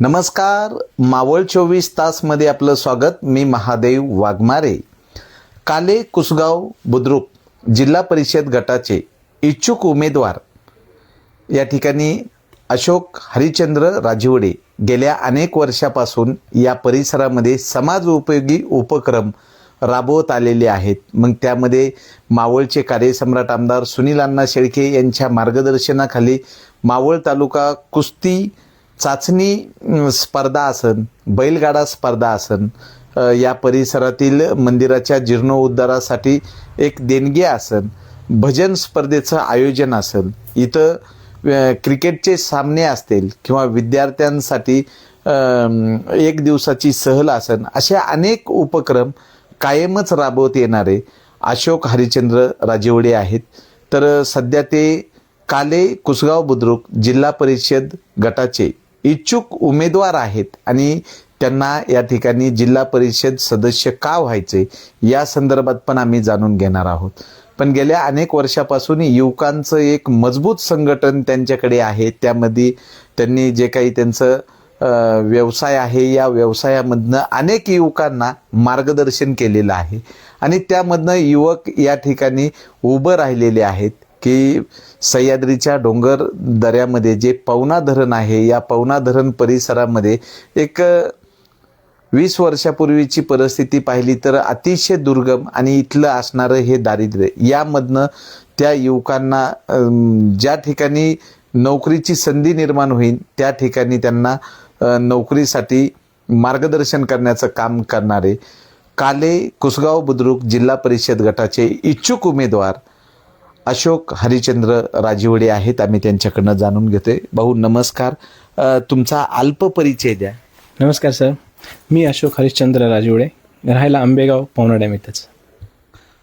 नमस्कार. मावळ चोवीस तासमध्ये आपलं स्वागत. मी महादेव वाघमारे. काले कुसगाव बुद्रुक जिल्हा परिषद गटाचे इच्छुक उमेदवार. या ठिकाणी अशोक हरिचंद्र राजवडे गेल्या अनेक वर्षापासून या परिसरामध्ये समाज उपयोगी उपक्रम राबवत आलेले आहेत. मग त्यामध्ये मावळचे कार्यसम्राट आमदार सुनील अण्णा शेळके यांच्या मार्गदर्शनाखाली मावळ तालुका कुस्ती चाचणी स्पर्धा असन बैलगाडा स्पर्धा असन या परिसरातील मंदिराच्या जीर्णोद्धारासाठी एक देणगी असन भजन स्पर्धेचं आयोजन असेल इथं क्रिकेटचे सामने असतील किंवा विद्यार्थ्यांसाठी एक दिवसाची सहल असन असे अनेक उपक्रम कायमच राबवत येणारे अशोक हरिचंद्र राजेवडे आहेत. तर सध्या ते काले कुसगाव बुद्रुक जिल्हा परिषद गटाचे इच्छुक उमेदवार आहेत आणि त्यांना या ठिकाणी जिल्हा परिषद सदस्य का व्हायचे या संदर्भात पण आम्ही जाणून घेणार आहोत. पण गेल्या अनेक वर्षापासून युवकांचं एक मजबूत संघटन त्यांच्याकडे आहे. त्यामध्ये त्यांनी जे काही त्यांचं व्यवसाय आहे या व्यवसायामधनं अनेक युवकांना मार्गदर्शन केलेलं आहे. आणि त्यामधनं युवक या ठिकाणी उभं राहिलेले आहेत. की सह्याद्रीच्या डोंगर दऱ्यामध्ये जे पवना धरण आहे या पवना धरण परिसरामध्ये एक वीस वर्षापूर्वीची परिस्थिती पाहिली तर अतिशय दुर्गम आणि इथलं असणारं हे दारिद्र्य. यामधनं त्या युवकांना ज्या ठिकाणी नोकरीची संधी निर्माण होईल त्या ठिकाणी त्यांना नोकरीसाठी मार्गदर्शन करण्याचं काम करणारे काले कुसगाव बुद्रुक जिल्हा परिषद गटाचे इच्छुक उमेदवार अशोक हरिचंद्र राजीवडे आहेत आम्ही त्यांच्याकडनं जाणून घेतोय. भाऊ नमस्कार. तुमचा अल्प परिचय द्या. नमस्कार सर. मी अशोक हरिश्चंद्र राजवडे राहायला आंबेगाव पवनाड्याम इथंच.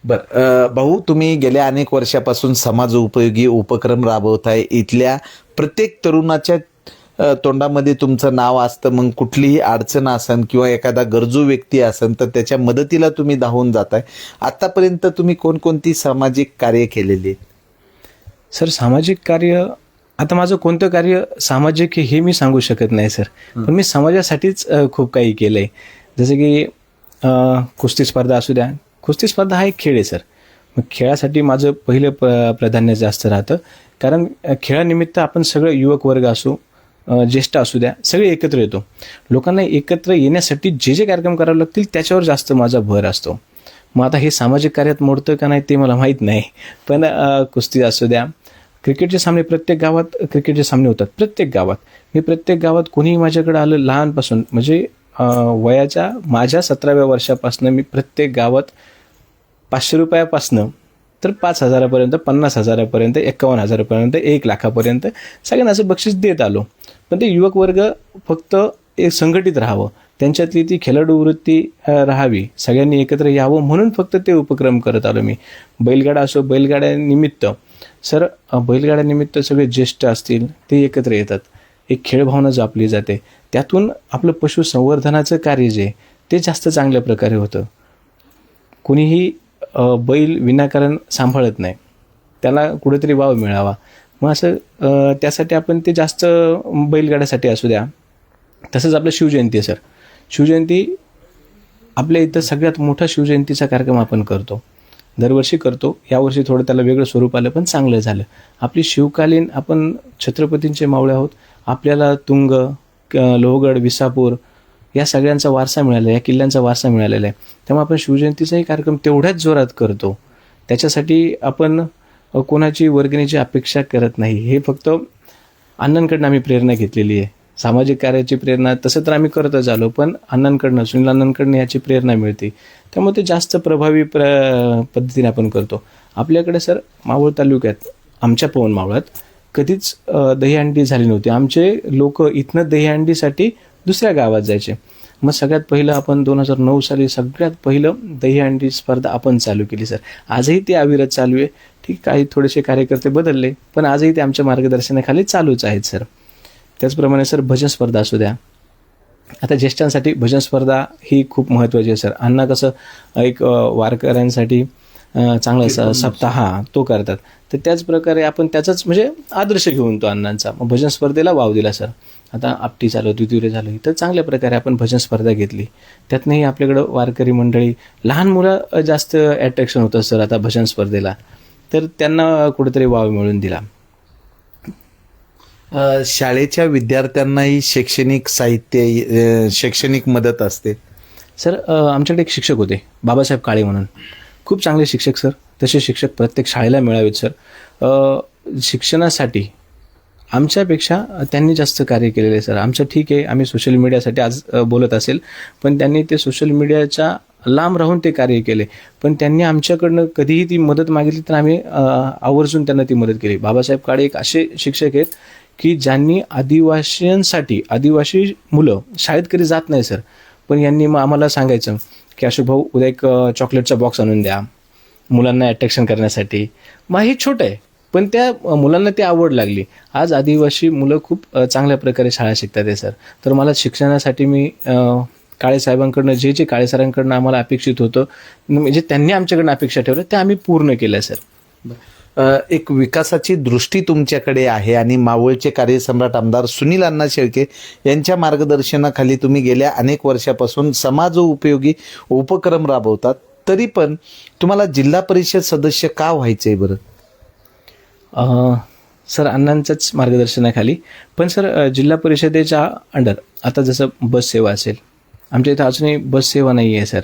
बर भाऊ तुम्ही गेल्या अनेक वर्षापासून समाज उपयोगी उपक्रम राबवताय. इथल्या प्रत्येक तरुणाच्या तोंडामध्ये तुमचं नाव असतं मग कुठलीही अडचण असन किंवा एखादा गरजू व्यक्ती असन तर त्याच्या मदतीला तुम्ही धावून जाताय. आतापर्यंत तुम्ही कोणकोणती सामाजिक कार्य केलेली? सर सामाजिक कार्य आता माझं कोणतं कार्य सामाजिक हे मी सांगू शकत नाही सर. पण मी समाजासाठीच खूप काही केलं आहे जसं की कुस्ती स्पर्धा असू द्या. कुस्ती स्पर्धा हा एक खेळ आहे सर. मग खेळासाठी माझं पहिलं प्र प्राधान्य जास्त राहतं. कारण खेळानिमित्त आपण सगळं युवक वर्ग असू ज्येष्ठ असू द्या सगळे एकत्र येतो. लोकांना एकत्र येण्यासाठी जे जे कार्यक्रम करावे लागतील त्याच्यावर जास्त माझा भर असतो. मग आता हे सामाजिक कार्यात मोडतं का नाही ते मला माहीत नाही. पण कुस्ती असू द्या क्रिकेटचे सामने प्रत्येक गावात क्रिकेटचे सामने होतात प्रत्येक गावात. मी प्रत्येक गावात कोणीही माझ्याकडे आलं लहानपासून म्हणजे वयाच्या माझ्या सतराव्या वर्षापासून मी प्रत्येक गावात पाचशे रुपयापासनं तर पाच हजारापर्यंत पन्नास हजारापर्यंत एकावन्न हजारापर्यंत एक लाखापर्यंत सगळ्यांना असं बक्षीस देत आलो. पण ते युवक वर्ग फक्त एक संघटित राहावं. त्यांच्यातली ती खेळाडू वृत्ती राहावी. सगळ्यांनी एकत्र यावं म्हणून फक्त ते उपक्रम करत आलो मी. बैलगाडा असो बैलगाड्यानिमित्त सर बैलगाड्यानिमित्त सगळे ज्येष्ठ असतील ते एकत्र येतात. एक खेळभावना जपली जाते. त्यातून आपलं पशुसंवर्धनाचं कार्य जे ते जास्त चांगल्या प्रकारे होतं. कुणीही बैल विनाकारण सांभाळत नाही. त्याला कुठेतरी वाव मिळावा. मग असं त्यासाठी आपण ते जास्त बैलगाड्यासाठी असू द्या. तसंच आपलं शिवजयंती आहे सर. शिवजयंती आपल्या इथं सगळ्यात मोठा शिवजयंतीचा कार्यक्रम आपण करतो. दरवर्षी करतो. यावर्षी थोडं त्याला वेगळं स्वरूप आलं पण चांगलं झालं. आपली शिवकालीन आपण छत्रपतींचे मावळे आहोत. आपल्याला तुंग क- लोहगड विसापूर या सगळ्यांचा वारसा मिळाला आहे या किल्ल्यांचा वारसा मिळालेला आहे. त्यामुळे आपण शिवजयंतीचाही कार्यक्रम तेवढ्याच जोरात करतो. त्याच्यासाठी आपण कोणाची वर्गणीची अपेक्षा करत नाही. हे फक्त अण्णांकडनं आम्ही प्रेरणा घेतलेली आहे. सामाजिक कार्याची प्रेरणा तसं तर आम्ही करतच आलो पण अण्णांकडनं सुनील अण्णांकडनं याची प्रेरणा मिळते. त्यामुळे ते जास्त प्रभावी प्र पद्धतीने आपण करतो. आपल्याकडे सर मावळ तालुक्यात आमच्या पवन मावळात कधीच दहीहंडी झाली नव्हती. आमचे लोक इथनं दहीहंडीसाठी दुसऱ्या गावात जायचे. मग सगळ्यात पहिलं आपण दोन हजार नऊ साली सगळ्यात पहिलं दहीहंडी स्पर्धा आपण चालू केली सर. आजही ती अविरत चालू आहे. ठीक काही थोडेसे कार्यकर्ते बदलले पण आजही ते आमच्या मार्गदर्शनाखाली चालूच आहेत सर. त्याचप्रमाणे सर भजन स्पर्धा असू द्या. आता ज्येष्ठांसाठी भजन स्पर्धा ही खूप महत्त्वाची आहे सर. अण्णा कसं एक वारकऱ्यांसाठी चांगला स- सप्ताह हा तो करतात. तर त्याच प्रकारे आपण त्याचाच म्हणजे आदर्श घेऊन तो अण्णांचा. मग भजन स्पर्धेला वाव दिला सर. आता आपटी झालं द्वितीय झालं तर चांगल्या प्रकारे आपण भजन स्पर्धा घेतली. त्यातनंही आपल्याकडं वारकरी मंडळी लहान मुलं जास्त अट्रॅक्शन होतं सर आता भजन स्पर्धेला. तर त्यांना कुठेतरी वाव मिळून दिला. शाळेच्या विद्यार्थ्यांनाही शैक्षणिक साहित्य शैक्षणिक मदत असते. सर आमच्याकडे एक शिक्षक होते बाबासाहेब काळे म्हणून. खूप चांगले शिक्षक सर. तसे शिक्षक प्रत्येक शाळेला मिळावेत सर. शिक्षणासाठी आमच्यापेक्षा त्यांनी जास्त कार्य केलेलं आहे सर. आमचं ठीक आहे आम्ही सोशल मीडियासाठी आज बोलत असेल पण त्यांनी ते सोशल मीडियाच्या लांब राहून ते कार्य केले. पण त्यांनी आमच्याकडनं कधीही ती मदत मागितली तर आम्ही आवर्जून त्यांना ती मदत केली. बाबासाहेब काळे एक असे शिक्षक आहेत की ज्यांनी आदिवासींसाठी आदिवासी मुलं शाळेत कधी जात नाही सर पण यांनी मग आम्हाला सांगायचं की अशोक भाऊ उद्या एक चॉकलेटचा बॉक्स आणून द्या मुलांना अट्रॅक्शन करण्यासाठी. मग हे छोटं आहे पण त्या मुलांना ती आवड लागली. आज आदिवासी मुलं खूप चांगल्या प्रकारे शाळा शिकतात आहे सर. तर मला शिक्षणासाठी मी काळे साहेबांकडनं जे जे काळे सरांकडनं आम्हाला अपेक्षित होतं म्हणजे त्यांनी आमच्याकडनं अपेक्षा ठेवल्या ते आम्ही पूर्ण केल्या सर. एक विकासाची दृष्टी तुमच्याकडे आहे आणि मावळचे कार्यसम्राट आमदार सुनील अण्णा शेळके यांच्या मार्गदर्शनाखाली तुम्ही गेल्या अनेक वर्षापासून समाज उपयोगी उपक्रम राबवतात तरी पण तुम्हाला जिल्हा परिषद सदस्य का व्हायचंय बरं? अ, सर अण्णांच्याच मार्गदर्शनाखाली. पण सर जिल्हा परिषदेच्या अंडर आता जसं बस सेवा असेल आमच्या इथं अजूनही बस सेवा नाही आहे सर.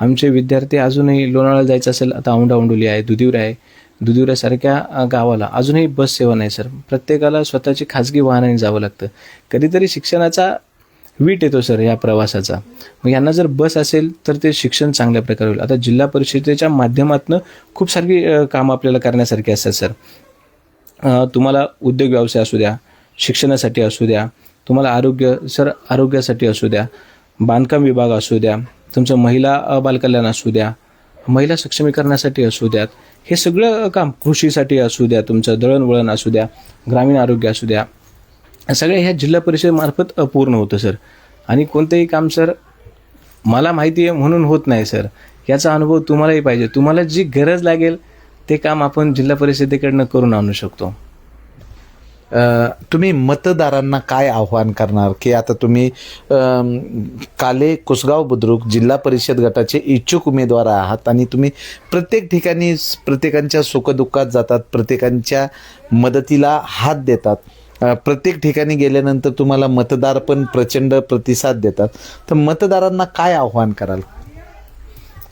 आमचे विद्यार्थी अजूनही लोणावळा जायचं असेल आता औंढा औंडोली आहे दुधिवर आहे. दुधिवऱ्यासारख्या गावाला अजूनही बस सेवा नाही सर. प्रत्येकाला स्वतःची खाजगी वाहनाने जावं लागतं. कधीतरी शिक्षणाचा वीट येतो सर या प्रवासाचा. मग यांना जर बस असेल तर ते शिक्षण चांगल्या प्रकारे होईल. आता जिल्हा परिषदेच्या माध्यमातून खूप सारखी कामं आपल्याला करण्यासारखी असतात सर. तुम्हाला उद्योग व्यवसाय असू द्या शिक्षणासाठी असू द्या तुम्हाला आरोग्य सर आरोग्यासाठी असू द्या. बांधकाम विभाग असू द्या तुमचं महिला बालकल्याण असू द्या महिला सक्षमीकरणासाठी असू द्यात हे सगळं काम कृषीसाठी असू द्या तुमचं दळणवळण असू द्या ग्रामीण आरोग्य असू द्या सगळ्या ह्या जिल्हा परिषदेमार्फत पूर्ण होतं सर. आणि कोणतंही काम सर मला माहिती आहे म्हणून होत नाही सर. याचा अनुभव तुम्हालाही पाहिजे. तुम्हाला जी गरज लागेल ते काम आपण जिल्हा परिषदेकडनं करून आणू शकतो. तुम्ही मतदारांना काय आव्हान करणार? की आता तुम्ही काले कुसगाव बुद्रुक जिल्हा परिषद गटाचे इच्छुक उमेदवार आहात आणि तुम्ही प्रत्येक ठिकाणी प्रत्येकांच्या सुखदुःखात जातात प्रत्येकांच्या मदतीला हात देतात. प्रत्येक ठिकाणी गेल्यानंतर तुम्हाला मतदार पण प्रचंड प्रतिसाद देतात. तर मतदारांना काय आव्हान कराल?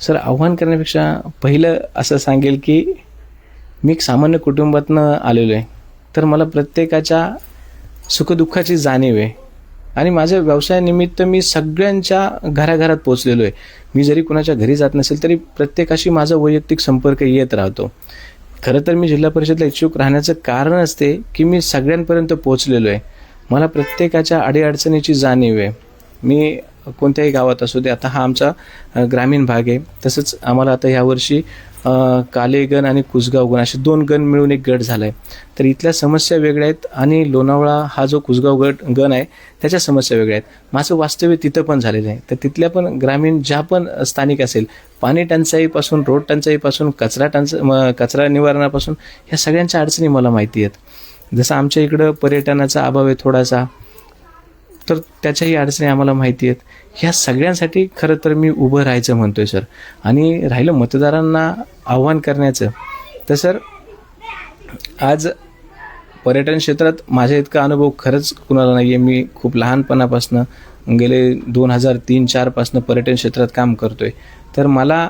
सर आव्हान करण्यापेक्षा पहिलं असं सांगेल की मी एक सामान्य कुटुंबातनं आलेलो आहे. तर मला प्रत्येकाच्या सुखदुःखाची जाणीव आहे. आणि माझ्या व्यवसायानिमित्त मी सगळ्यांच्या घराघरात पोचलेलो आहे. मी जरी कुणाच्या घरी जात नसेल तरी प्रत्येकाशी माझा वैयक्तिक संपर्क येत राहतो. खरं तर मी जिल्हा परिषदला इच्छुक राहण्याचं कारण असते की मी सगळ्यांपर्यंत पोचलेलो आहे. मला प्रत्येकाच्या अडीअडचणीची जाणीव आहे. मी कोणत्याही गावात असू दे. आता हा आमचा ग्रामीण भाग आहे. तसंच आम्हाला आता यावर्षी काले कालेगण आणि कुसगाव गण असे दोन गण मिळून एक गट झाला आहे तर इथल्या समस्या वेगळ्या आहेत आणि लोणावळा हा जो कुसगाव गट गण आहे त्याच्या समस्या वेगळ्या आहेत. माझं वास्तव्य तिथं पण झालेलं आहे. तर तिथल्या पण ग्रामीण ज्या पण स्थानिक असेल पाणी टंचाईपासून रोड टंचाईपासून कचरा टंचा म- कचरा निवारणापासून ह्या सगळ्यांच्या अडचणी मला माहिती आहेत. जसं आमच्या इकडं पर्यटनाचा अभाव आहे थोडासा तर त्याच्याही अडचणी आम्हाला माहिती आहेत. ह्या सगळ्यांसाठी खरं तर मी उभं राहायचं म्हणतोय सर. आणि राहिलं मतदारांना आव्हान करण्याचं तर सर आज पर्यटन क्षेत्रात माझ्या इतका अनुभव खरंच कुणाला नाही आहे मी खूप लहानपणापासून गेले दोन हजार तीन चारपासनं पर्यटन क्षेत्रात काम करतोय. तर मला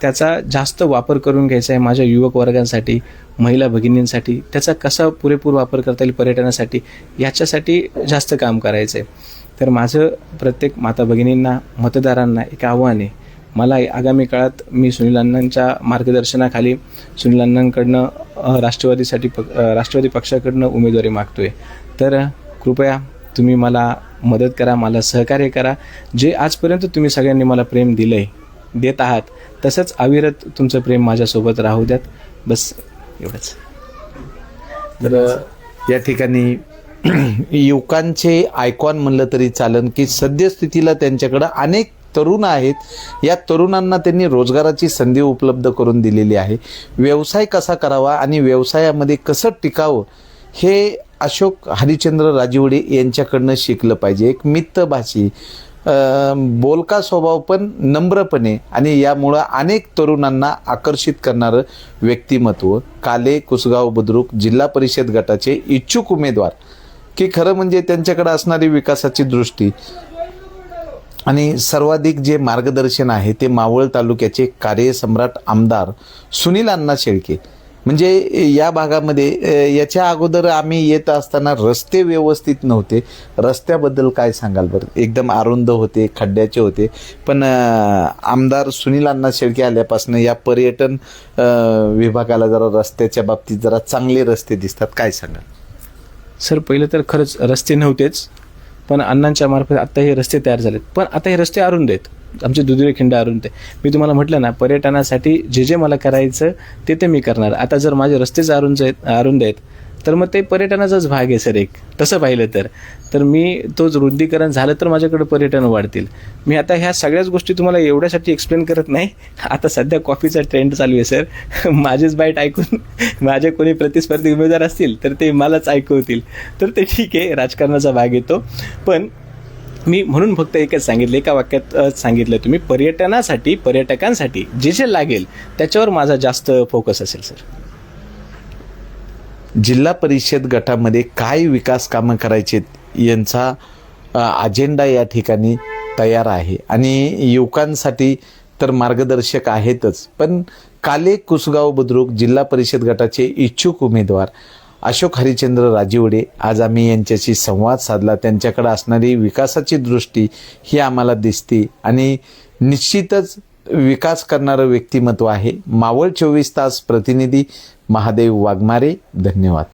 त्याचा जास्त वापर करून घ्यायचा आहे माझ्या युवक वर्गांसाठी महिला भगिनींसाठी. त्याचा कसा पुरेपूर वापर करता येईल पर्यटनासाठी याच्यासाठी जास्त काम करायचं आहे तर माझं प्रत्येक माता भगिनींना मतदारांना एक आव्हान आहे. मला आगामी काळात मी सुनील अण्णांच्या मार्गदर्शनाखाली सुनील अण्णांकडनं राष्ट्रवादीसाठी पक राष्ट्रवादी पक्षाकडनं उमेदवारी मागतोय. तर कृपया तुम्ही मला मदत करा मला सहकार्य करा. जे आजपर्यंत तुम्ही सगळ्यांनी मला प्रेम दिलं आहे देत आहात तसंच अविरत तुमचं प्रेम माझ्यासोबत राहू द्यात. बस एवढंच. तर या ठिकाणी युवकांचे आयकॉन म्हणलं तरी चालन की सद्यस्थितीला त्यांच्याकडं अनेक तरुण आहेत. या तरुणांना त्यांनी रोजगाराची संधी उपलब्ध करून दिलेली आहे. व्यवसाय कसा करावा आणि व्यवसायामध्ये कसं टिकावं हे अशोक हरिचंद्र राजीवडे यांच्याकडनं शिकलं पाहिजे. एक मित्तभाषी बोलका स्वभाव पण नम्रपणे आणि यामुळं अनेक तरुणांना आकर्षित करणारं व्यक्तिमत्व. काले कुसगाव बुद्रुक जिल्हा परिषद गटाचे इच्छुक उमेदवार. की खरं म्हणजे त्यांच्याकडे असणारी विकासाची दृष्टी आणि सर्वाधिक जे मार्गदर्शन आहे ते मावळ तालुक्याचे कार्यसम्राट आमदार सुनील अण्णा शेळके. म्हणजे या भागामध्ये याच्या अगोदर आम्ही येत असताना रस्ते व्यवस्थित नव्हते. रस्त्याबद्दल काय सांगाल बरं? एकदम अरुंद होते खड्ड्याचे होते. पण आमदार सुनील अण्णा शेळके आल्यापासून या पर्यटन विभागाला जरा रस्त्याच्या बाबतीत जरा चांगले रस्ते दिसतात. काय सांगाल? सर पहिलं तर खरंच रस्ते नव्हतेच. पण अण्णांच्या मार्फत आत्ता हे रस्ते तयार झालेत. पण आता हे रस्ते अरुंद आहेत. आमचे दुधळे खिंड अरुंद आहे मी तुम्हाला म्हटलं ना पर्यटनासाठी जे जे मला करायचं ते ते मी करणार. आता जर माझे रस्तेच अरुंद आहेत अरुंद आहेत तर मग ते पर्यटनाचाच भाग आहे सर एक. तसं पाहिलं तर. तर मी तोच रुंदीकरण झालं तर माझ्याकडे पर्यटन वाढतील. मी आता ह्या सगळ्याच गोष्टी तुम्हाला एवढ्यासाठी एक्सप्लेन करत नाही. आता सध्या कॉफीचा ट्रेंड चालू आहे सर. माझेच बाईट ऐकून माझे कोणी प्रतिस्पर्धी उमेदवार असतील तर ते मलाच ऐकवतील. तर ते ठीक आहे राजकारणाचा भाग येतो. पण मी म्हणून फक्त एकच सांगितलं एका वाक्यात सांगितलं तुम्ही पर्यटनासाठी पर्यटकांसाठी जे जे लागेल त्याच्यावर माझा जास्त फोकस असेल सर जिल्हा परिषद गटामध्ये काय विकास कामं करायचे यांचा अजेंडा या ठिकाणी तयार आहे. आणि युवकांसाठी तर मार्गदर्शक आहेतच. पण काले कुसगाव बुद्रुक जिल्हा परिषद गटाचे इच्छुक उमेदवार अशोक हरिचंद्र राजीवडे आज आम्ही यांच्याशी संवाद साधला. त्यांच्याकडे असणारी विकासाची दृष्टी ही आम्हाला दिसते आणि निश्चितच विकास करणारं व्यक्तिमत्व आहे. मावळ चोवीस तास प्रतिनिधी महादेव वाघमारे. धन्यवाद.